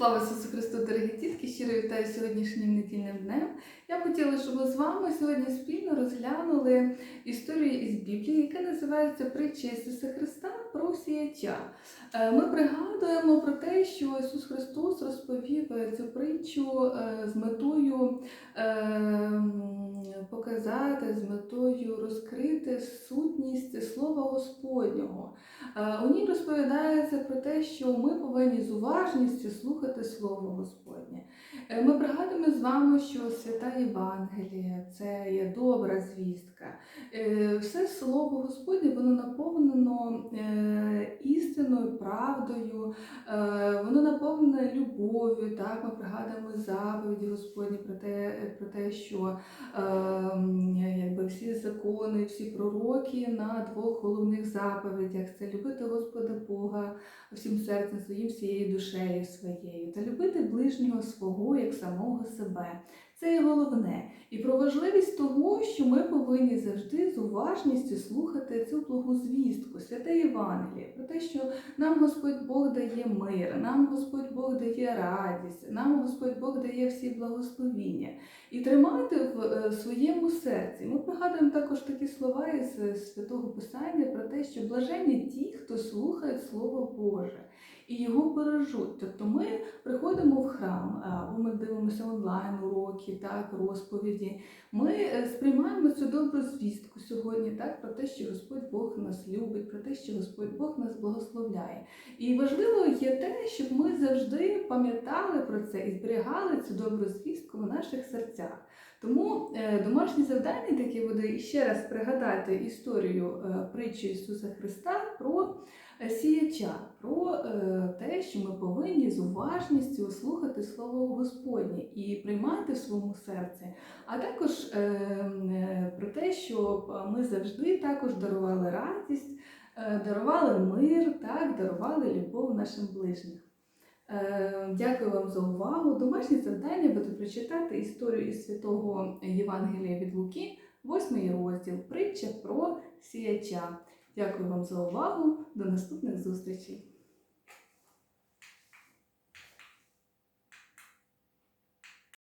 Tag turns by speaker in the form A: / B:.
A: Слава Ісусу Христу, дорогі дітки! Щиро вітаю сьогоднішнім недільним днем. Я хотіла, щоб ми з вами сьогодні спільно розглянули історію із Біблії, яка називається Притча Ісуса Христа про сіяча. Е, Ми пригадуємо про те, що Ісус Христос розповів цю притчу е, з метою е, показати, з метою розкрити Господнього. Е, У ній розповідається про те, що ми повинні з уважністю слухати Слово Господнє. Е, Ми пригадуємо з вами, що свята Євангелія це є добра звістка. Е, Все Слово Господнє воно наповнено е, істиною, правдою, е, воно наповнене любов'ю. Так, ми пригадуємо заповіді Господні про те, про те, що е, якби всі закони, всі пророки на двох головних заповідях це любити Господа Бога всім серцем своїм, всією душею своєю, та любити ближнього свого як самого себе. Це є головне. І про важливість того, що ми повинні завжди з уважністю слухати цю благу звістку, святе Євангеліє, про те, що нам Господь Бог дає мир, нам Господь Бог дає радість, нам Господь Бог дає всі благословіння. І тримати в е, своєму серці. Ми пригадуємо також такі слова із е, святого Писання про те, що блаженні ті, хто слухає Слово Боже і його бережуть. Тобто ми приходимо в храм, або ми дивимося онлайн уроки, так, розповіді. Ми е, сприймаємо цю добру звістку сьогодні, так, про те, що Господь Бог нас любить, про те, що Господь Бог нас благословляє. І важливо є те, щоб ми завжди пам'ятали про це і зберігали цю добру звістку в наших серцях. Тому е, домашнє завдання таке буде ще раз пригадати історію е, притчі Ісуса Христа про е, сіяча, про те, що ми повинні з уважністю слухати Слово Господнє і приймати в своєму серці, а також про те, щоб ми завжди також дарували радість, дарували мир, так, дарували любов нашим ближнім. Е, Дякую вам за увагу. Домашнє завдання буде прочитати історію із святого Євангелія від Луки, восьмий розділ, притча про сіяча. Дякую вам за увагу. До наступних зустрічей!